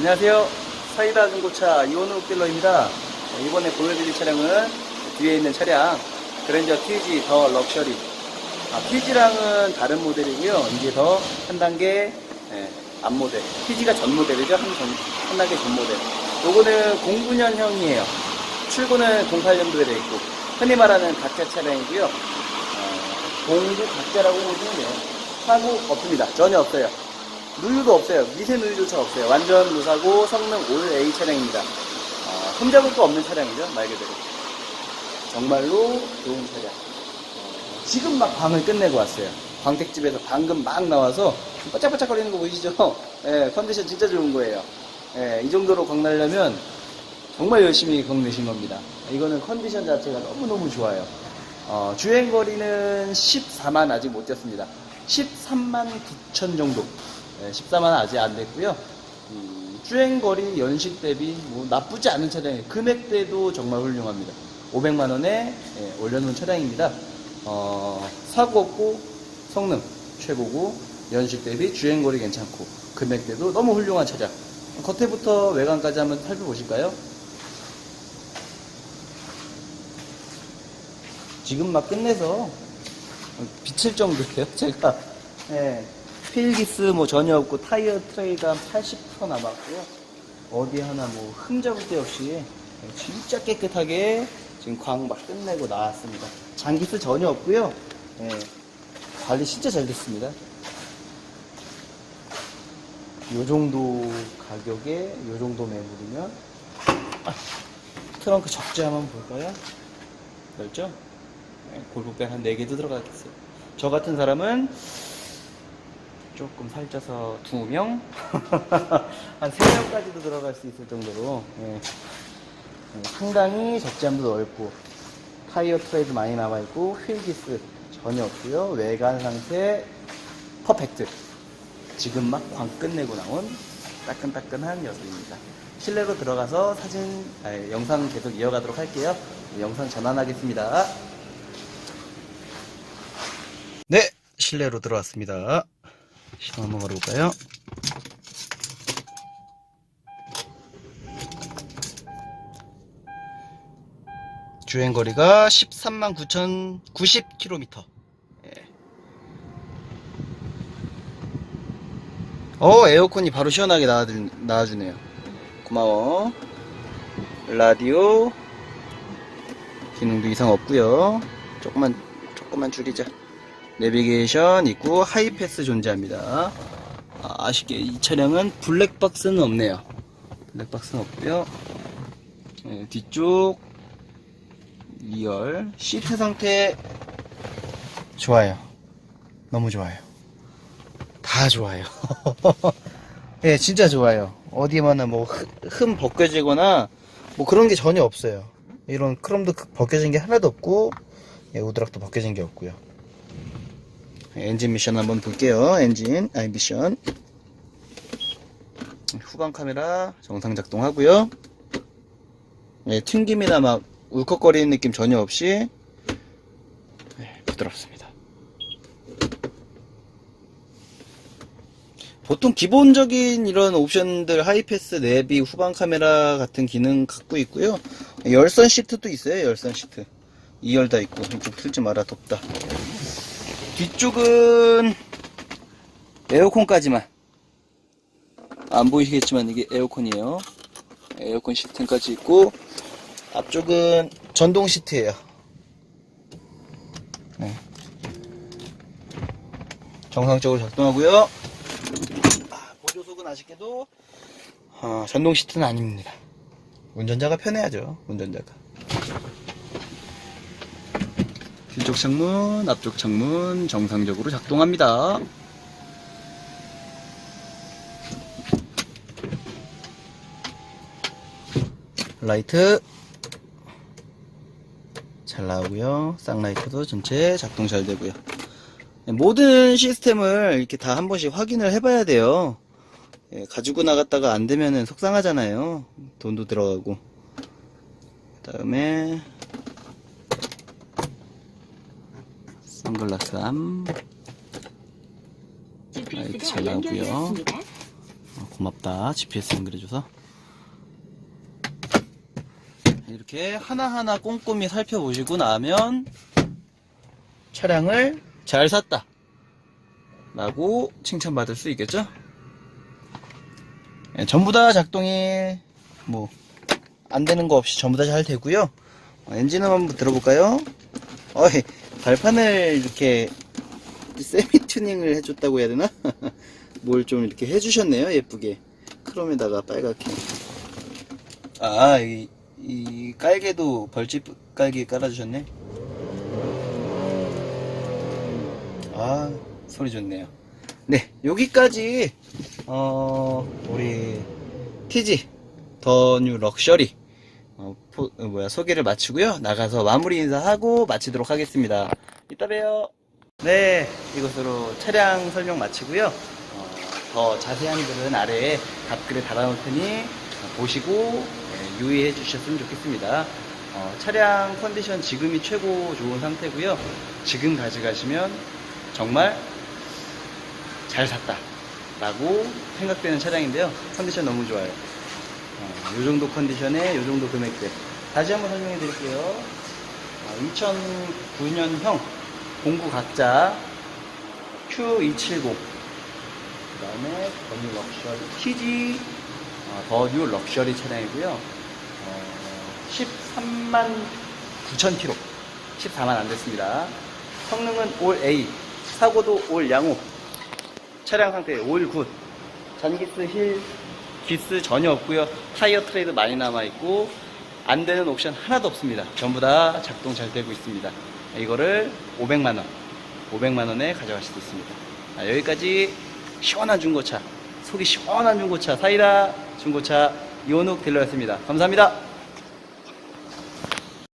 안녕하세요. 사이다 중고차 이원우 딜러입니다. 네, 이번에 보여드릴 차량은 뒤에 있는 차량 그랜저 TG 더 럭셔리. 아, TG랑은 다른 모델이고요. 이게 더한 단계 예, 앞 모델. TG가 전 모델이죠. 한, 전, 한 단계 전 모델. 요거는 09년형이에요. 출고는 08년도에 돼 있고 흔히 말하는 각자 차량이고요. 어, 공구 각자라고 보시면 돼요. 사고 없습니다. 전혀 없어요. 누유도 없어요. 미세 누유조차 없어요. 완전 무사고 성능 올 A 차량입니다. 어, 흠잡을 거 없는 차량이죠. 말 그대로. 정말로 좋은 차량. 어, 지금 막 광을 끝내고 왔어요. 광택집에서 방금 막 나와서 바짝바짝 거리는 거 보이시죠? 예, 컨디션 진짜 좋은 거예요. 예, 이 정도로 광 나려면 정말 열심히 광 내신 겁니다. 이거는 컨디션 자체가 너무너무 좋아요. 어, 주행거리는 14만 아직 못 뛰었습니다. 13만 9천 정도. 네, 14만 아직 안 됐고요. 음, 주행거리 연식 대비 뭐 나쁘지 않은 차량이에요. 금액대도 정말 훌륭합니다. 500만 원에 예, 올려놓은 차량입니다. 어, 사고 없고 성능 최고고 연식 대비 주행거리 괜찮고 금액대도 너무 훌륭한 차량. 겉에부터 외관까지 한번 살펴보실까요? 지금 막 끝내서 비칠 정도예요. 제가 예, 필기스 뭐 전혀 없고 타이어 트레이가 80% 남았고요. 어디 하나 뭐 흠잡을 데 없이 예, 진짜 깨끗하게 지금 광막 끝내고 나왔습니다. 장기스 전혀 없고요. 예, 관리 진짜 잘 됐습니다. 요 정도 가격에 요 정도 매물이면 아, 트렁크 적재 한번 볼까요? 넓죠? 네, 골프백 한 4개도 들어가겠어요. 저 같은 사람은 조금 살쪄서 2명? 한 3명까지도 들어갈 수 있을 정도로 예. 예, 상당히 적재함도 넓고 타이어 트레이도 많이 남아있고 휠기스 전혀 없고요 외관 상태 퍼펙트 지금 막 광 끝내고 나온 따끈따끈한 녀석입니다 실내로 들어가서 사진 아니, 영상 계속 이어가도록 할게요 영상 전환하겠습니다 네, 실내로 들어왔습니다. 시동 한번 걸어볼까요? 주행 거리가 13만 9,090km. 예. 어, 에어컨이 바로 시원하게 나와주, 나와주네요. 고마워. 라디오. 기능도 이상 없고요 조금만, 조금만 줄이자. 내비게이션 있고 하이패스 존재합니다. 아, 쉽게이 차량은 블랙박스는 없네요. 블랙박스는 없고요. 네, 뒤쪽 2열 시트 상태 좋아요. 너무 좋아요. 다 좋아요. 예, 진짜 좋아요. 어디마나 뭐흠 벗겨지거나 뭐 그런 게 전혀 없어요. 이런 크롬도 벗겨진 게 하나도 없고 예, 우드락도 벗겨진 게 없고요. 엔진 미션 한번 볼게요. 엔진, 아니 미션. 후방 카메라 정상 작동하고요. 네, 튕김이나 막 울컥거리는 느낌 전혀 없이 네, 부드럽습니다. 보통 기본적인 이런 옵션들 하이패스, 내비, 후방 카메라 같은 기능 갖고 있고요. 열선 시트도 있어요. 열선 시트. 2열 다 있고 이쪽 틀지 마라 덥다. 뒤쪽은 에어컨까지만. 안 보이시겠지만 이게 에어컨이에요. 에어컨 시스템까지 있고 앞쪽은 전동 시트예요. 네. 정상적으로 작동하고요. 아, 보조석은 아쉽게도 어, 전동 시트는 아닙니다. 운전자가 편해야죠 운전자가 뒤쪽 창문, 앞쪽 창문 정상적으로 작동합니다. 라이트 잘 나오고요. 쌍라이트도 전체 작동 잘 되고요. 모든 시스템을 이렇게 다 한 번씩 확인을 해봐야 돼요. 예, 가지고 나갔다가 안 되면은 속상하잖아요. 돈도 들어가고. 그 다음에 선글라스 암 라이트 잘 나오고요. 고맙다. GPS 연결해줘서. 이렇게 하나하나 꼼꼼히 살펴보시고 나면 차량을 잘 샀다. 라고 칭찬받을 수 있겠죠? 예, 전부 다 작동이 뭐 안 되는 거 없이 전부 다 잘 되고요. 어, 엔진음 한번 들어볼까요? 어이, 발판을 이렇게 세미 튜닝을 해줬다고 해야 되나? 뭘 좀 이렇게 해주셨네요, 예쁘게. 크롬에다가 빨갛게. 아, 이, 이 깔개도 벌집 깔개 깔아주셨네. 아, 소리 좋네요. 네, 여기까지, 어, 우리, TG, 더뉴 럭셔리, 어, 포- 어, 뭐야, 소개를 마치고요. 나가서 마무리 인사하고 마치도록 하겠습니다. 이따 봬요. 네, 이것으로 차량 설명 마치고요. 어, 더 자세한 글은 아래에 답글에 달아놓을 테니 보시고 예, 유의해 주셨으면 좋겠습니다. 어, 차량 컨디션 지금이 최고 좋은 상태고요. 지금 가져가시면 정말 잘 샀다 라고 생각되는 차량인데요. 컨디션 너무 좋아요. 어, 요 정도 컨디션에 요 정도 금액대. 다시 한번 설명해 드릴게요. 어, 2009년형 공구 각자 Q270 그 다음에 더뉴 럭셔리 TG 어, 더뉴 럭셔리 차량이고요. 어, 13만 9천 킬로. 14만 안 됐습니다. 성능은 올 A 사고도 올 양호. 차량 상태 올 굿. 잔기스 힐 기스 전혀 없고요. 타이어 트레이드 많이 남아있고 안 되는 옵션 하나도 없습니다. 전부 다 작동 잘 되고 있습니다. 이거를 500만원 500만원에 가져가실 수 있습니다. 아, 여기까지 시원한 중고차 속이 시원한 중고차 사이다 중고차 이원욱 딜러였습니다. 감사합니다